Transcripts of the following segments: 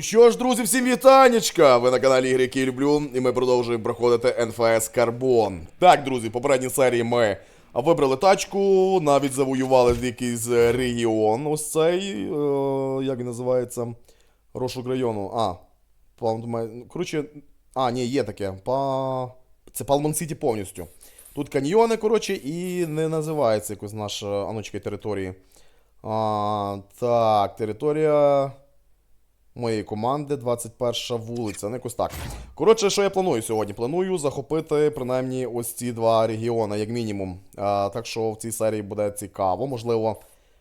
Що ж, друзі, всім вітанечка! Ви на каналі Ігри, які люблю, і ми продовжуємо проходити НФС Карбон. Так, друзі, в попередній серії ми вибрали тачку, навіть завоювали якийсь регіон. Ось цей. Е, як він називається? Розшук району. А. Коротше. А, ні, є таке. Па... Це Палмон Сіті повністю. Тут каньйони, коротше, і не називається якось наша аночка території. А, так, територія моєї команди, 21 вулиця, не якось так. Коротше, що я планую сьогодні? Планую захопити принаймні ось ці два регіони, як мінімум. А, так що в цій серії буде цікаво. Можливо,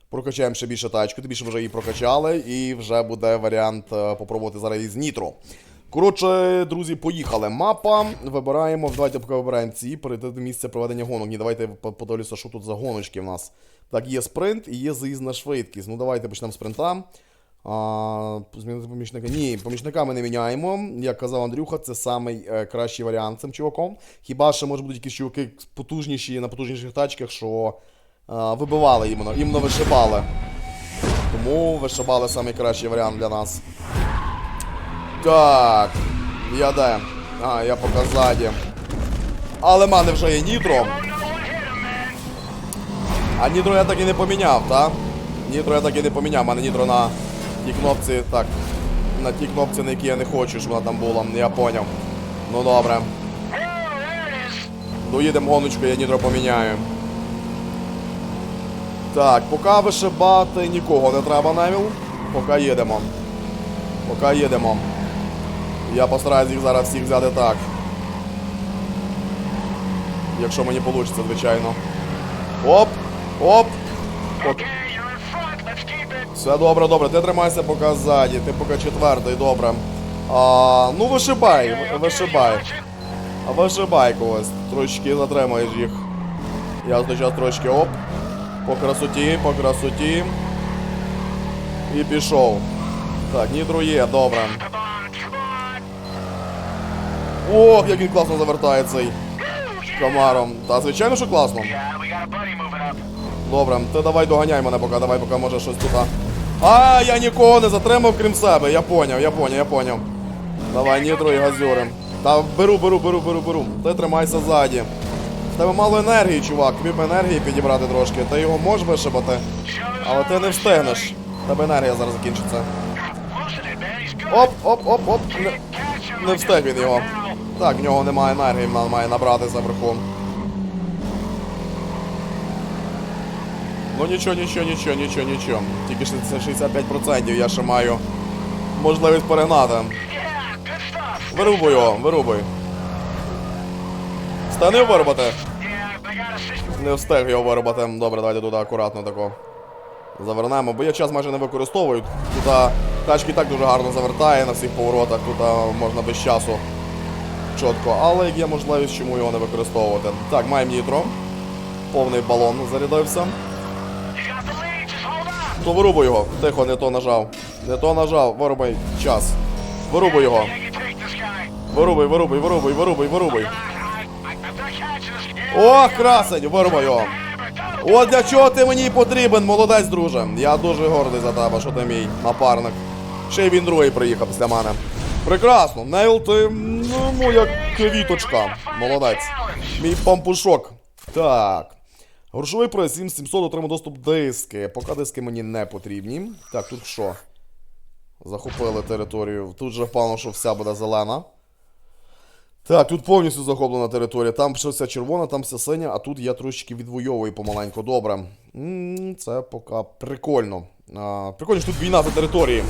прокачаємо ще більше тачку, тим більше вже її прокачали, і вже буде варіант е, попробувати зараз із Нітро. Коротше, друзі, поїхали. Мапа. Вибираємо. Давайте поки вибираємо ці, перейти до місця проведення гонок. Ні, давайте по- подивлюся, що тут за гоночки в нас. Так, є спринт і є заїзна швидкість. Ну, давайте почнемо з спринта. А, змінити помічника. Ні, помічника ми не міняємо. Як казав Андрюха, це самий е, кращий варіант цим чуваком. Хіба що може бути якісь чуваки потужніші на потужніших тачках, що е, вибивали іменно, іменно вишибали. Тому вишибали самий кращий варіант для нас. Так, я де? А, я поки ззаді. Але в мене вже є нітро. А нітро я так і не поміняв, так? Нітро я так і не поміняв. Мене нітро на тій кнопці. Так. На тій кнопці, на якій я не хочу, щоб вона там була. Я поняв. Ну добре. Доїдемо гоночку, я нітро поміняю. Так, поки вишибати нікого не треба, Невіл. Поки їдемо. Поки їдемо. Я постараюсь їх зараз всіх взяти так. Якщо мені вийде, звичайно. Оп! Оп! От. Все добре, добре. Ти тримайся поки ззаді, ти поки четвертий, добре. А, ну вишибай, вишибай. А вишибай когось. Трошки затримаєш їх. Я зараз трошки оп. По красоті, по красоті. І пішов. Так, нітро є, добре. Ох, як він класно завертає цей комаром. Та звичайно, що класно. Добре, ти давай доганяй мене поки, давай, поки може щось тут. А. Я нікого не затримав, крім себе. Я поняв, я поняв, я поняв. Давай, нітро і газюри. Та беру, беру, беру, беру, беру. Ти тримайся ззаді. В тебе мало енергії, чувак. Тобі б енергії підібрати трошки. Ти його можеш вишибати, але ти не встигнеш. Тебе енергія зараз закінчиться. Оп, оп, оп, оп. Не, не встиг він його. Так, в нього немає енергії, він має набратися вверху. Ну нічого, нічого, нічого, нічого, нічого. Тільки ж це 65%, я ще маю можливість перегнати. Вирубуй його, вирубуй. Стани вирубати. Не встиг його вирубати. Добре, давайте туди акуратно тако. Завернемо, бо я час майже не використовую. Тут тачки так дуже гарно завертає на всіх поворотах, тут можна без часу. Чітко, але як є можливість, чому його не використовувати. Так, маємо нітро. Повний балон зарядився. То вирубуй його. Тихо, не то нажав. Не то нажав, вирубай час. Вирубуй його. Вирубуй, вирубуй, вирубуй, вирубуй, вирубуй. О, красень, вирубай його. От для чого ти мені потрібен, молодець, друже. Я дуже гордий за тебе, що ти мій напарник. Ще й він другий приїхав після мене. Прекрасно, Нейл, ти ну, моя квіточка. Молодець. Мій пампушок. Так. Грошовий приз 7700 отримав доступ диски. Поки диски мені не потрібні. Так, тут що? Захопили територію. Тут же впевнено, що вся буде зелена. Так, тут повністю захоплена територія. Там вся червона, там вся синя, а тут я трошечки відвоюю помаленьку. Добре. це поки прикольно. А, прикольно, що тут війна за території.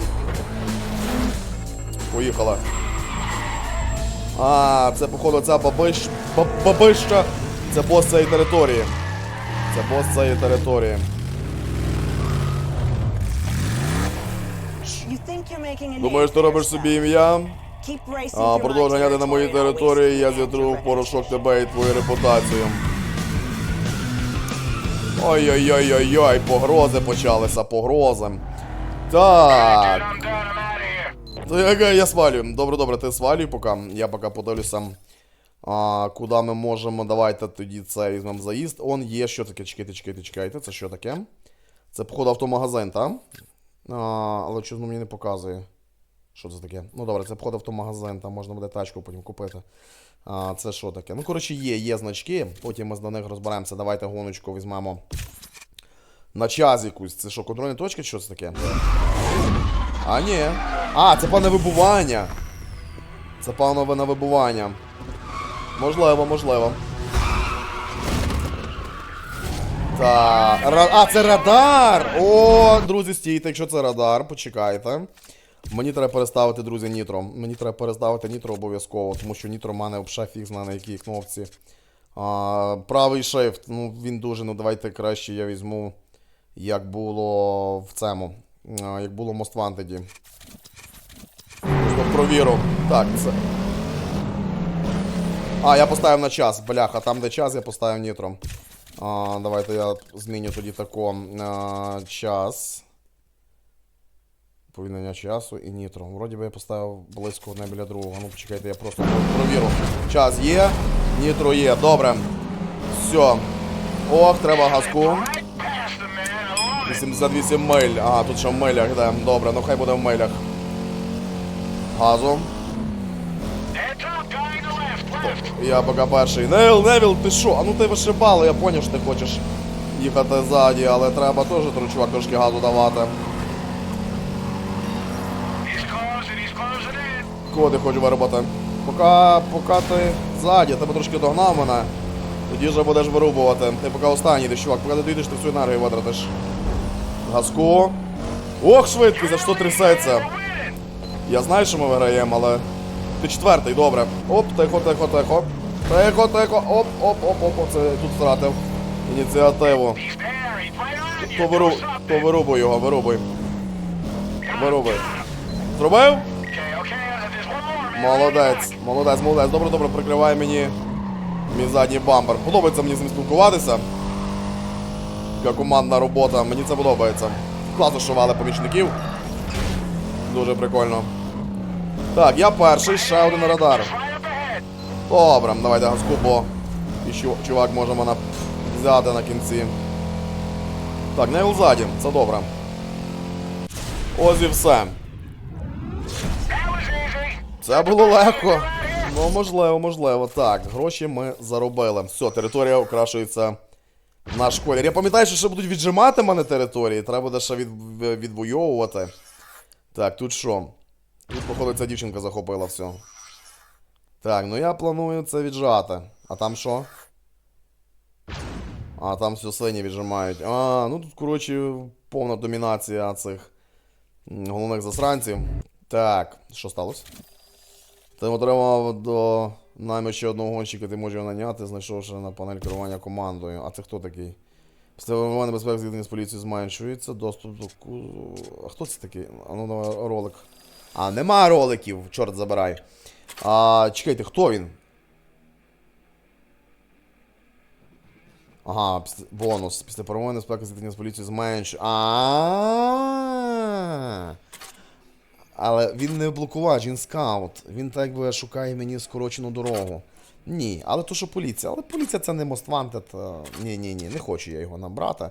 Поїхали. А, це, походу, ця бабищ... баб- бабища. Це бос цієї території. Це бос цієї території. Думаєш, ти робиш собі ім'я? А продовження на моїй території я зітру в порошок тебе і твою репутацію. Ой-ой-ой-ой-ой, погрози почалися, погрози. Так. Та Я, я свалюю. Добре, добре, ти свалюй поки. Я поки подивлюся. А, куди ми можемо. Давайте тоді це візьмемо заїзд. Он є, що таке, чекайте, чекайте, чекайте. Це що таке? Це, походу, автомагазин, так? А, але чому мені не показує? Що це таке? Ну добре, це входить в той магазин, там можна буде тачку потім купити. А, це що таке? Ну, коротше, є, є значки, потім ми з них розберемося. Давайте гоночку візьмемо на час якусь. Це що, контрольні точки, що це таке? А, ні. А, це пане вибування. Це панове на вибування. Можливо, можливо. Так. Ра... А, це радар! О, друзі, стійте, якщо це радар, почекайте. Мені треба переставити, друзі, нітро. Мені треба переставити нітро обов'язково, тому що нітро мене взагалі фіг знає на якій кнопці. А, правий shift, ну він дуже, ну давайте краще я візьму, як було в цьому. Як було в Most Wanted. Просто провіру. Так, це. А, я поставив на час, бляха, там де час, я поставив нітро. А, давайте я зміню тоді тако а, час. Повільнення часу і нітро. Вроді би я поставив близько одне біля другого. Ну почекайте, я просто провіру. Час є, нітро є. Добре. Все. Ох, треба газку. Right past them, man. I love it. 88 миль. Ага, тут ще в милях, да. Добре, ну хай буде в милях. Газу. Я поки перший. Невіл, Невіл, ти що? А ну ти вишибало, я поняв, що ти хочеш їхати ззаді, але треба теж, чувак, трошки газу давати. Ти хочеш виробити? Поки, поки ти ззаді, тебе трошки догнав мене. Тоді вже будеш вирубувати. Ти поки останній чувак, поки ти доїдеш, ти всю енергію витратиш. Газку. Ох, швидкість, за що трясеться. Я знаю, що ми виграємо, але. Ти четвертий, добре. Оп, тихо, тихо, тихо. Тихо, тихо, оп, оп, оп, оп, оп, це тут втратив. Ініціативу. То, виру... То вирубуй його, вирубуй. Вирубуй. Зробив? Молодець, молодець, молодець. Добре, добре, прикривай мені мій задній бампер. Подобається мені з ним спілкуватися. Така командна робота, мені це подобається. Класно, що вали помічників. Дуже прикольно. Так, я перший, ще один радар. Добре, давайте газку, бо і чувак може мене взяти на кінці. Так, Невіл ззаді, це добре. Ось і все. Це було легко. Ну, можливо, можливо. Так, гроші ми заробили. Все, територія окрашується на школі. Я пам'ятаю, що ще будуть віджимати мене території. Треба буде ще від... відвоювати. Так, тут що? Тут, походу, ця дівчинка захопила все. Так, ну я планую це віджати. А там що? А, там все сині віджимають. А, ну тут, коротше, повна домінація цих головних засранців. Так, що сталося? Ти отримав до нами ще одного гонщика, ти можеш його наняти, знайшовши на панель керування командою. А це хто такий? Після вимагання безпеки з'єднання з поліцією зменшується. Доступ до. А хто це такий? А ну давай ролик. А, нема роликів, чорт забирай. А, чекайте, хто він? Ага, бонус. Після перемоги безпеки з'єднання з поліцією зменшує. А. Але він не блокувач, він скаут. Він так би шукає мені скорочену дорогу. Ні, але то що поліція. Але поліція це не Wanted. Ні, ні, ні, не хочу я його набрати.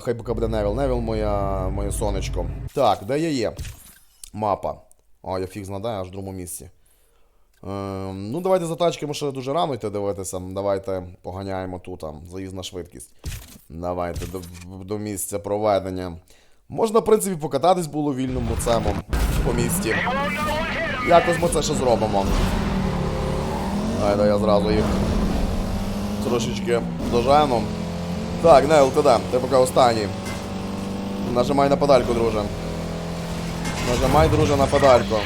Хай поки буде Невіл. Невіл моє сонечко. Так, де я є? Мапа. О, я фіг знадаю, аж в другому місці. Ем, ну, давайте за тачками ще дуже рано йти дивитися. Давайте поганяємо тут, там, заїзд на швидкість. Давайте до, до місця проведення. Можна, в принципі, покататись було вільному цьому по місті. Якось ми це ще зробимо. Давайте я зразу їх трошечки дожену. Так, Нейл, ти де? Ти поки останній. Нажимай на педальку, друже. Нажимай, друже, на педальку.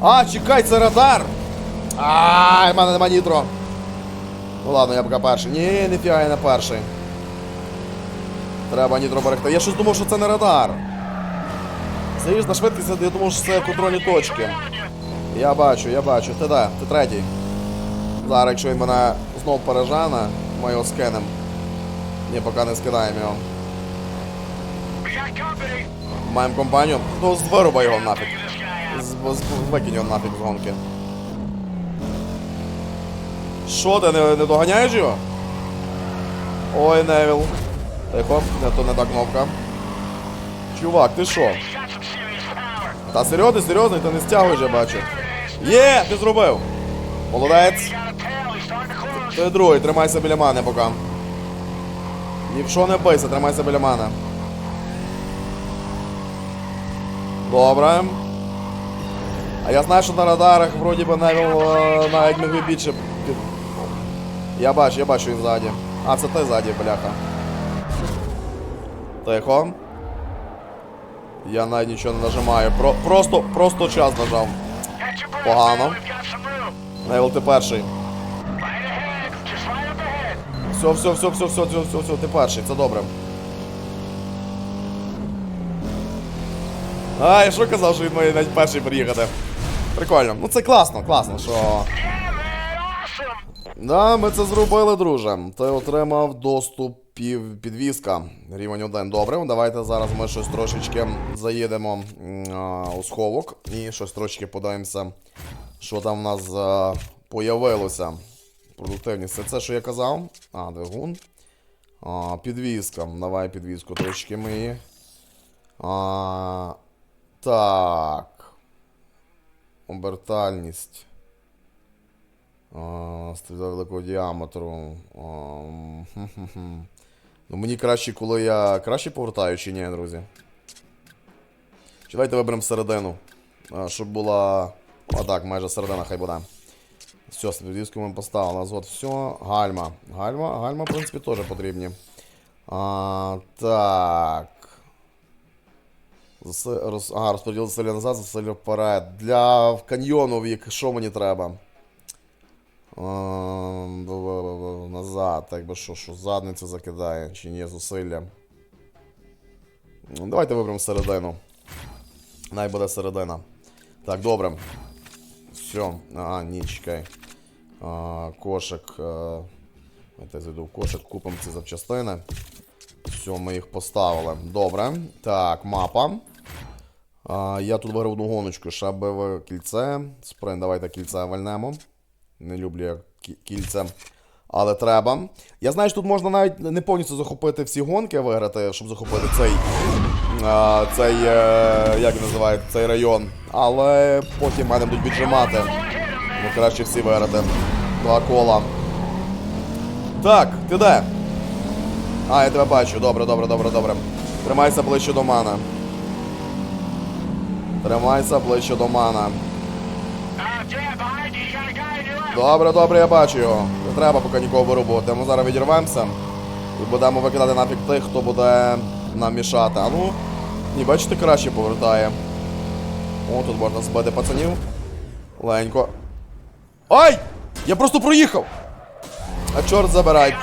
А, чекай, це радар! Ай, в мене нема нітро. Ну ладно, я поки перший. Ні, ніфіга я не перший. Треба нітро берегти. Я щось думав, що це не радар. Заїж на швидкість, я думав, що це контрольні точки. Я бачу, я бачу. Ти де? Ти третій. Зараз, якщо він мене знов пережене, ми його скинемо. Ні, поки не скидаємо його. Маємо компанію. Ну, вирубай його нафіг. З, з, викинь його нафіг з гонки. Що ти, не, не доганяєш його? Ой, Невіл. Тихо, не то не та кнопка. Чувак, ти що? Та серйозно, серйозно, ти не стягуєш, я бачу. Є, ти зробив. Молодець. Ти другий, тримайся біля мене поки. Ні в що не бийся, тримайся біля мене. Добре. А я знаю, що на радарах вроді би е, навіть міг більше. під- Я бачу, я бачу він ззаді. А, це ти ззаді, бляха. Тихо. Я навіть нічого не нажимаю. Про, просто, просто час нажав. Погано. Невел, ти перший. Все, все, все, все, все, все, все, все, ти перший, це добре. А, я що казав, що він має навіть перший приїхати. Прикольно. Ну це класно, класно, що. Да, ми це зробили, друже. Ти отримав доступ підвізка. Рівень 1. Добре, давайте зараз ми щось трошечки заїдемо а, у сховок і щось трошечки подивимося, що там в нас а, появилося. Продуктивність. Це це, що я казав. А, двигун. А, підвізка. Давай підвізку трошечки ми її. А, так. Обертальність. А, великого діаметру. Ну мені краще, коли я краще повертаю чи ні, друзі. Чи давайте виберемо середину. Щоб була. А так, майже середина хай буде. Все, свідвізку ми поставили. Азот, все. Гальма. Гальма, гальма, в принципі, теж потрібні. А, так. Роз... Ага, розподіл засилля назад, засилля вперед. Для каньйону, що мені треба? Ем, Назад, так би що, що задницю закидає, чи ні, зусилля. Ну, Давайте виберемо середину. Най буде середина. Так, добре. Все. А, ні, чекай. А, кошик. А, я зайду в кошик, купимо ці запчастини. Все, ми їх поставили. Добре. Так, мапа. А, я тут беру одну гоночку, шабове кільце. Спринт, давайте кільце вальнемо. Не люблю я кільце. Але треба. Я знаю, що тут можна навіть не повністю захопити всі гонки, виграти, щоб захопити цей. А, цей. Е, як він цей район. Але потім мене будуть віджимати. Ну, краще всі виграти. Два кола. Так, ти де? А, я тебе бачу. Добре, добре, добре, добре. Тримайся ближче до мене. Guy in your left. Добре, добре, я бачу його. Не треба поки нікого вирубувати. Ми зараз відірвемося і будемо викидати нафіг тих, хто буде нам мішати. А ну, ні, бачите, краще повертає. О, тут можна збити пацанів. Ленько. Ай! Я просто проїхав! А чорт забирай.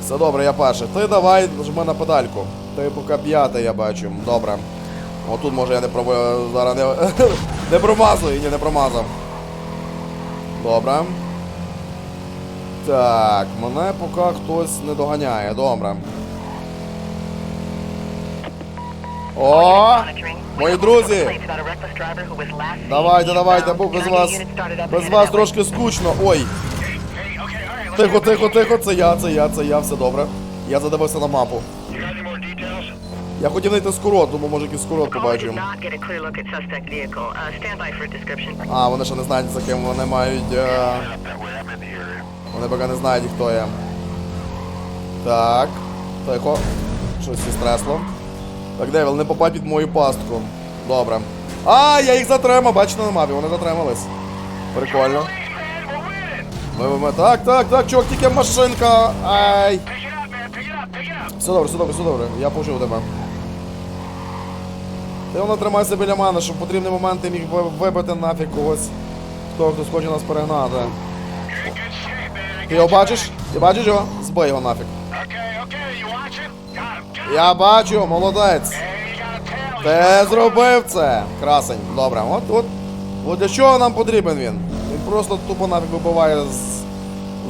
Все добре, я перший. Ти давай жми на педальку. Ти поки п'ятий, я бачу. Добре. Отут може я не пробую. Зараз не. не промазую, ні, не промазав. Добре. Так, мене поки хтось не доганяє. Добре. О! Мої друзі! Давайте, давайте, бо без вас. Без вас трошки скучно. Ой! Тихо, тихо, тихо, це я, це я, це я, все добре. Я задивився на мапу. Я хотів знайти скорот, думаю, може якийсь скорот побачимо. Uh. А, вони ще не знають, за ким вони мають. Е... Вони поки не знають, хто я. Так. Тихо. Щось зі стресло. Так, Девіл, не попадь під мою пастку. Добре. А, я їх затримав, бачите на мапі, вони затримались. Прикольно. Ми, ми, ми. Так, так, так, чувак, тільки машинка. Ай. Все добре, все добре, все добре. Я почув тебе. Ти воно тримайся біля мене, щоб потрібний момент ти міг ви- вибити нафіг когось. Хто хтось хоче нас перегнати. Ти його бачиш? Ти бачиш його? Збий його нафіг. Я бачу, молодець. Ти зробив це. Красень. Добре, от, от. От для чого нам потрібен він? Він просто тупо нафіг вибиває з,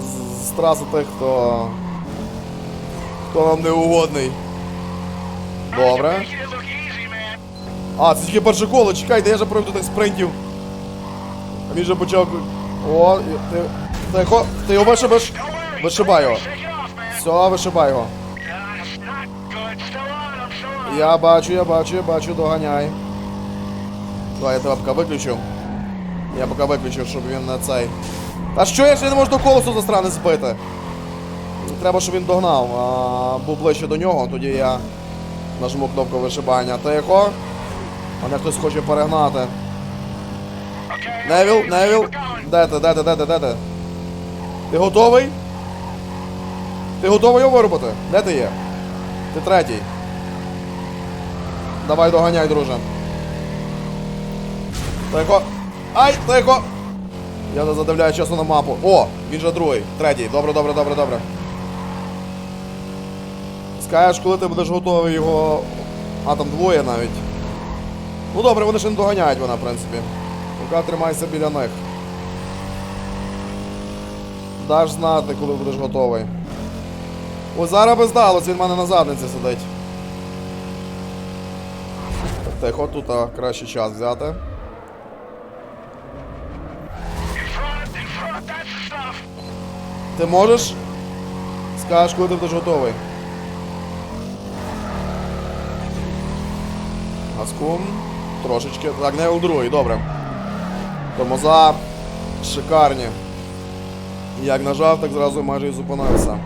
з, з траси тих, хто. Хто нам не угодний. Добре. А, це тільки перше коло, чекайте, я вже пройду тих спринтів. А він же почав. О, ти. Тихо, ти його вишибеш. Вишибай його. Все, вишибай його. Я бачу, я бачу, я бачу, доганяй. Давай я тебе поки виключу. Я поки виключу, щоб він не цей. Та що я ще не можу до колесу за страни збити? Треба, щоб він догнав. А, був ближче до нього, тоді я нажму кнопку вишибання. Тихо. Мене хтось хоче перегнати. Невіл, Невіл. де ти, де ти? Ти готовий? Ти готовий його виробити? Де ти є? Ти третій. Давай доганяй, друже. Тихо. Ай, тихо! Я не задивляю часу на мапу. О, він же другий, третій. Добре, добре, добре, добре. Скажеш, коли ти будеш готовий його. А, там двоє навіть. Ну добре, вони ще не доганяють вона, в принципі. Поки тримайся біля них. Даш знати, коли будеш готовий. Ось зараз би здалося, він в мене на задниці сидить. Тихо, тут а, краще час взяти. Ти можеш? Скажеш, коли ти будеш готовий. Газком. Трошечки. Так, не у другий, добре. Тормоза шикарні. Як нажав, так зразу майже і зупинився.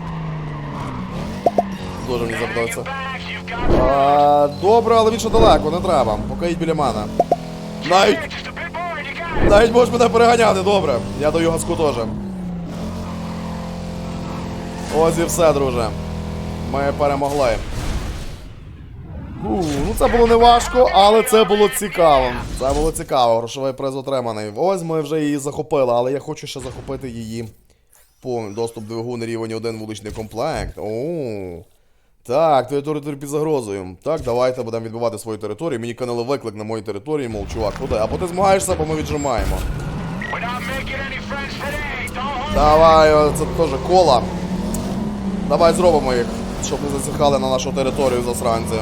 Дуже мені А, добре, але він ще далеко, не треба. Поки їдь біля мене. Навіть, навіть можеш мене переганяти, добре. Я даю газку теж. Ось і все, друже. Ми перемогли. Ну це було не важко, але це було цікаво. Це було цікаво, грошовий приз отриманий. Ось ми вже її захопили, але я хочу ще захопити її повний доступ двигун рівень 1 вуличний комплект. О, так, територія під загрозою. Так, давайте будемо відбивати свою територію. Мені канали виклик на моїй території, мов чувак, куди? Або ти змагаєшся, або ми віджимаємо. Давай, це теж кола. Давай зробимо їх, щоб не засихали на нашу територію засранці.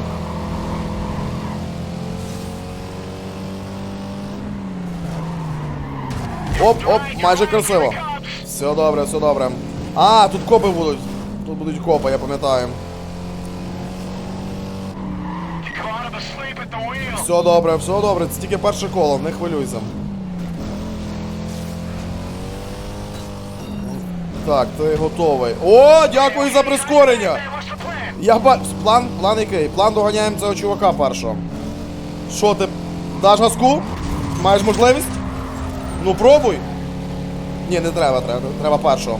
Оп, оп, майже красиво. Все добре, все добре. А, тут копи будуть. Тут будуть копи, я пам'ятаю. Все добре, все добре, це тільки перше коло, не хвилюйся. Так, ти готовий. О, дякую за прискорення! Я ба... План, план який? План доганяємо цього чувака першого. Що ти? Даш газку? Маєш можливість? Ну пробуй. Ні, не треба, треба. Треба першого.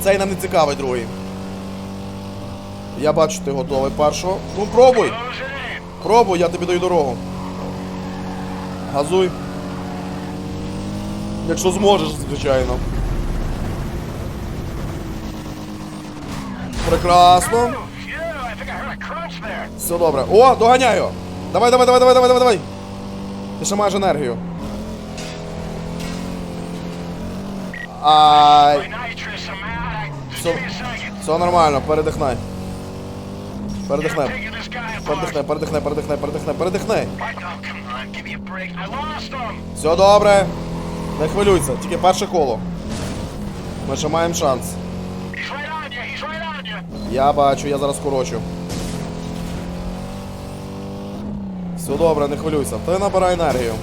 Цей нам не цікавий другий. Я бачу, ти готовий першого. Ну пробуй! Пробуй, я тобі даю дорогу. Газуй. Якщо зможеш, звичайно. Прекрасно. Все добре. О, доганяю! Давай, давай, давай, давай, давай, давай, давай. Ти ще маєш енергію. A second. Все нормально, Передихни. Передихни, передихни, передихни, передихни, передихни. Him. Все добре. Не хвилюйся, тільки перше коло. Ми ще маємо шанс. Я бачу, я зараз скорочу. Все добре, не хвилюйся. Ти набирай енергію.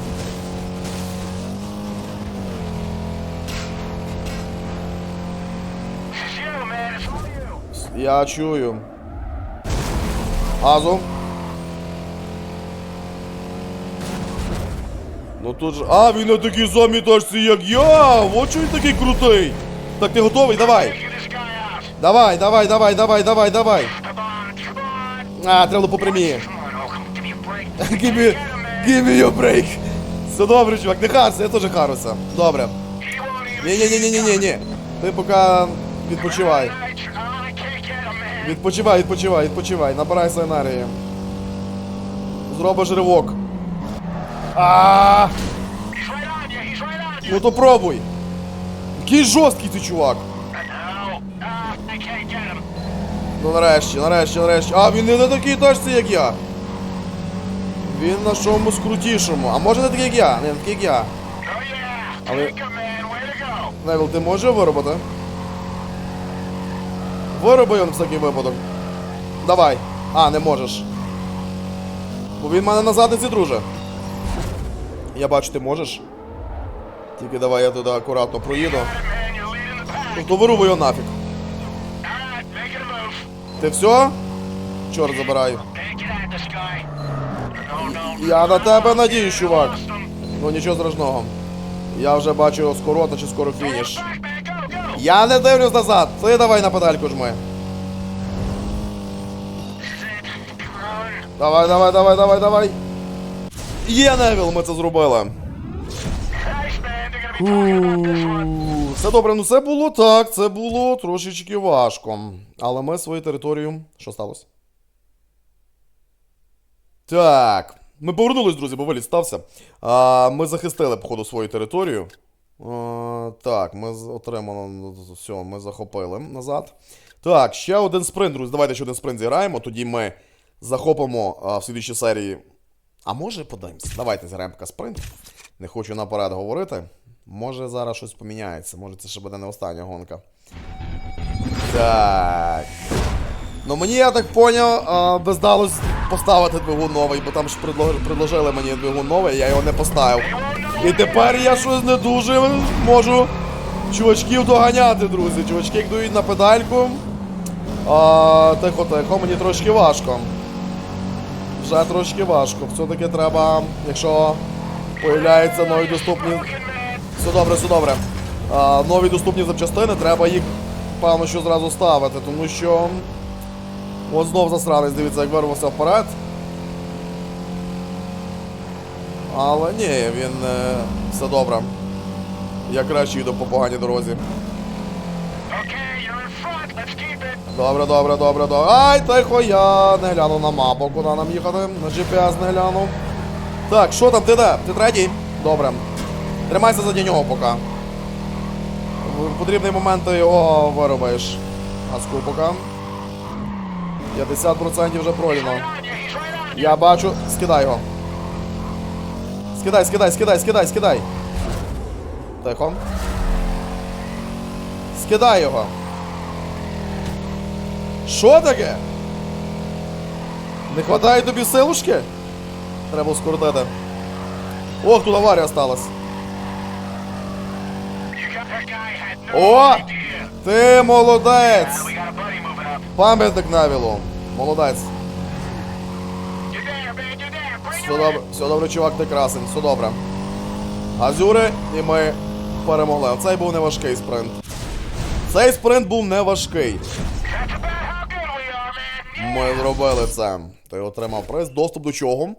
Я чую. Газу. Ну тут же. А, він на такій самій точці, як я! От чого він такий крутий! Так ти готовий? Давай! Давай, давай, давай, давай, давай, давай! А, треба було по прямій. Come on, come on, give me. Your break. Все добре, чувак, не харся, я теж харуся. Добре. He won't even Ні, ні, ні, ні, ні, ні, ні. Ти поки відпочивай. Відпочивай, відпочивай, відпочивай, набирайся енергії. Зробиш ривок. А, ну то пробуй. Який жорсткий ти чувак. Ну нарешті, нарешті, нарешті. А, він не на такій точці, як я. Він на чомусь крутішому. А може не такий, як я? Не, не такий, як я. Oh. Але-. Невіл, ти можеш виробити? Вироби його на всякий випадок. Давай. А, не можеш. Бо він мене на задниці, друже. Я бачу, ти можеш. Тільки давай я туди акуратно проїду. Тобто вирубай його нафіг. Ти все? Чорт забираю. Я на тебе надіюсь, чувак. Ну нічого страшного. Я вже бачу скорота чи скоро фініш. Я не дивлюсь назад. Ти давай на педальку жми. Давай, давай, давай, давай, давай. Є Невіл, ми це зробили. Все добре, ну це було так, це було трошечки важко. Але ми свою територію. Що сталося? Так. Ми повернулись, друзі, бо виліт стався. А, ми захистили, походу, свою територію. А, так, ми отримали. Все, ми захопили назад. Так, ще один спринт, друзі. Давайте ще один спринт зіграємо. Тоді ми захопимо а, в слідчій серії. А може подивимось? Давайте зіграємо спринт. Не хочу наперед говорити. Може зараз щось поміняється. Може це ще буде не остання гонка. Так. Ну мені, я так поняв, а, би здалось поставити двигун новий, бо там ж предло- предложили мені двигун новий, я його не поставив. І тепер я щось не дуже можу чувачків доганяти, друзі. Чувачки дують на педальку. А, тихо, тихо, мені трошки важко. Вже трошки важко. Все-таки треба, якщо появляються нові доступні. Все добре, все добре. А, нові доступні запчастини, треба їх, певно, що зразу ставити, тому що. От знов засранець, дивіться, як вирвався вперед. Але ні, він е, все добре. Я краще йду по поганій дорозі. Добре, добре, добре, добре. Ай, тихо, я не гляну на мапу, куди нам їхати. На GPS не гляну. Так, що там, ти де? Ти третій? Добре. Тримайся заді нього поки. В потрібний момент ти його виробиш. Газку поки. 50% вже пройдено. Я бачу. Скидай його. Скидай, скидай, скидай, скидай, скидай. Тихо. Скидай його. Що таке? Не хватає тобі силушки? Треба скоротити. Ох, тут аварія сталася. О! Ти молодець! Пам'ятник Навілу. Молодець. Все добре, все добре, чувак, ти красень, все добре. Азюри, і ми перемогли. Цей був не важкий спринт. Цей спринт був не важкий. Ми зробили це. Ти отримав приз. Доступ до чого?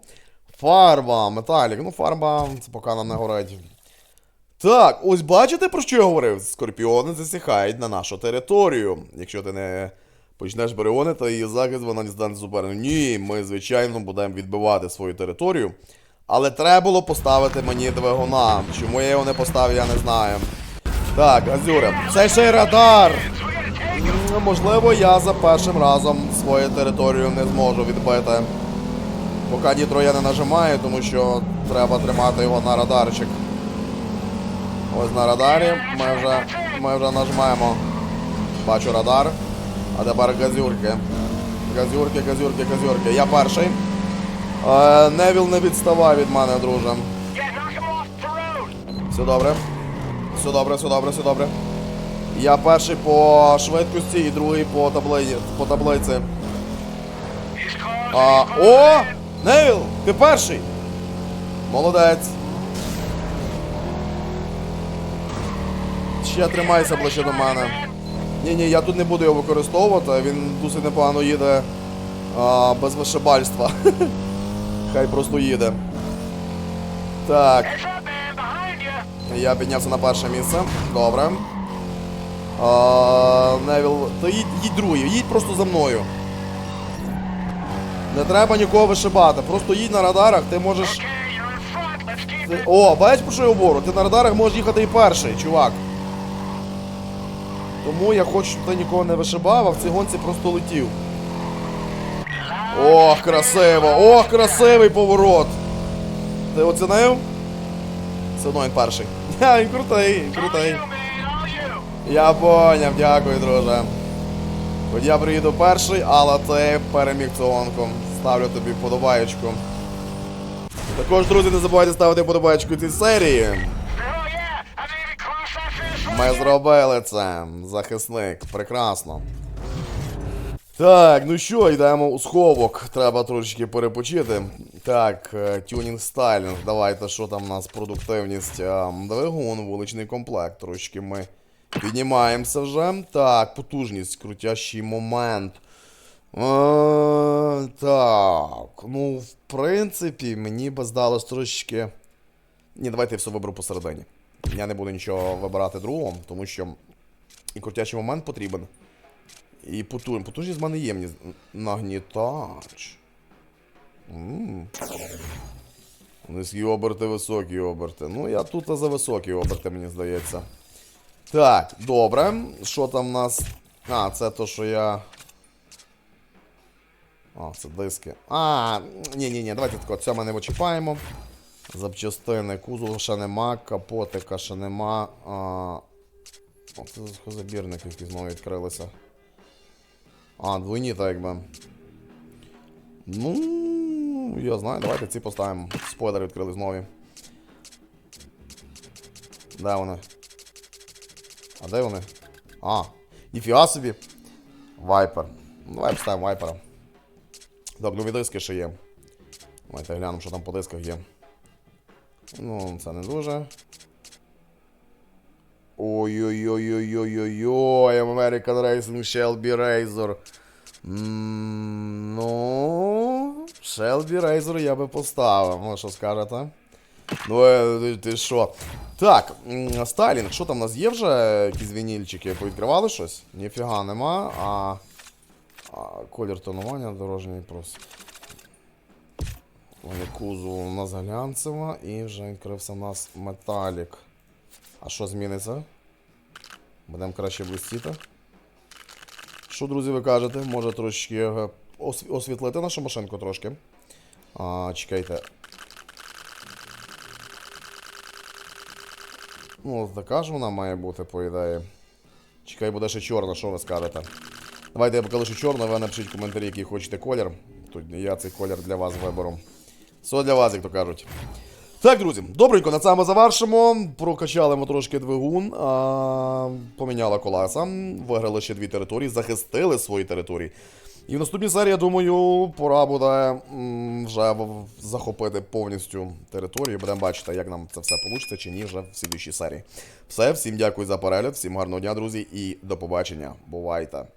Фарба, металік. Ну, фарба, це поки нам не горить. Так, ось бачите, про що я говорив? Скорпіони засіхають на нашу територію. Якщо ти не почнеш баріонити її захист, вона не стане суперним. Ні, ми, звичайно, будемо відбивати свою територію. Але треба було поставити мені двигуна. Чому я його не поставив, я не знаю. Так, Азюре, це ще й радар. Ну, Можливо, я за першим разом свою територію не зможу відбити. Поки нітро я не нажимаю, тому що треба тримати його на радарчик. Ось на радарі ми вже, ми вже нажимаємо. Бачу радар. А тепер газюрки. Газюрки, газюрки, газюрки. Я перший. Е, Невіл не відставай від мене, друже. Все добре. Все добре, все добре, все добре. Я перший по швидкості і другий по таблиці. По таблиці. А, о! Невіл! Ти перший! Молодець. Ще тримайся ближче до мене. Ні, ні, я тут не буду його використовувати, він досить непогано їде а, без вишибальства. Хай просто їде. Так. Я піднявся на перше місце. Добре. А, Невіл. Та їдь, їдь другий, їдь просто за мною. Не треба нікого вишибати. Просто їдь на радарах, ти можеш. Ти... О, бачиш, про що я говорю? Ти на радарах можеш їхати і перший, чувак. Тому я хочу, щоб ти нікого не вишибав, а в цій гонці просто летів. Ох, красиво! Ох, красивий поворот! Ти оцінив? Все одно він перший. Ха, він крутий, він крутий. Я поняв, дякую, друже. Хоч я приїду перший, але ти переміг цю гонку. Ставлю тобі вподобаєчку. Також, друзі, не забувайте ставити подобачку цій серії. Ми зробили це. Захисник. Прекрасно. Так, ну що, йдемо у сховок. Треба трошечки перепочити. Так, е, тюнінг стайлінг. Давайте, що там у нас продуктивність. Е, Двигун, вуличний комплект. Трошечки ми піднімаємося вже. Так, потужність, крутящий момент. Е, так, ну, в принципі, мені би здалось трошечки. Ні, давайте я все виберу посередині. Я не буду нічого вибирати другого, тому що і крутячий момент потрібен. І потужність. Потужність в мене є Нагнітач. Низькі оберти, високі оберти. Ну, я тут за високі оберти, мені здається. Так, добре. Що там в нас? А, це то, що я. А, це диски. А, ні-ні-ні, давайте тако, це ми не вичіпаємо. Запчастини, кузова ще нема, капотика ще нема. А... О, це забірники, які знову відкрилися. А, двойні так якби. Ну, я знаю, давайте ці поставимо. Спойлери відкрили знову. Де вони? А де вони? А, ніфіга собі. Вайпер. Ну, давай поставимо вайпера. Так, нові диски ще є. Давайте глянемо, що там по дисках є. Ну, це не дуже. Ой-ой-ой-ой-ой-ой-ой, American Racing Shelby Razor. Ну, Shelby Razor я би поставив. Ну, що скажете? Ну, е, ти- що? Так, м, що там у нас є вже якісь вінільчики? Повідкривали щось? Ніфіга нема, а. а колір тонування дорожній просто. Кузов у нас глянцева і вже відкрився у нас металік. А що зміниться? Будемо краще блистіти. Що, друзі, ви кажете? Може трошки е, освітлити нашу машинку трошки. А, чекайте. Ну, така ж вона має бути, по ідеї. Чекай, буде ще чорна, що ви скажете? Давайте я покажу, що чорна, ви напишіть в коментарі, який хочете колір. Тут я цей колір для вас виберу. Все для вас, як то кажуть. Так, друзі, добренько, на цьому завершимо. Прокачали ми трошки двигун, а, поміняли колеса, виграли ще дві території, захистили свої території. І в наступній серії, я думаю, пора буде вже захопити повністю територію. Будемо бачити, як нам це все вийде чи ні вже в слідчій серії. Все, всім дякую за перегляд, всім гарного дня, друзі, і до побачення. Бувайте!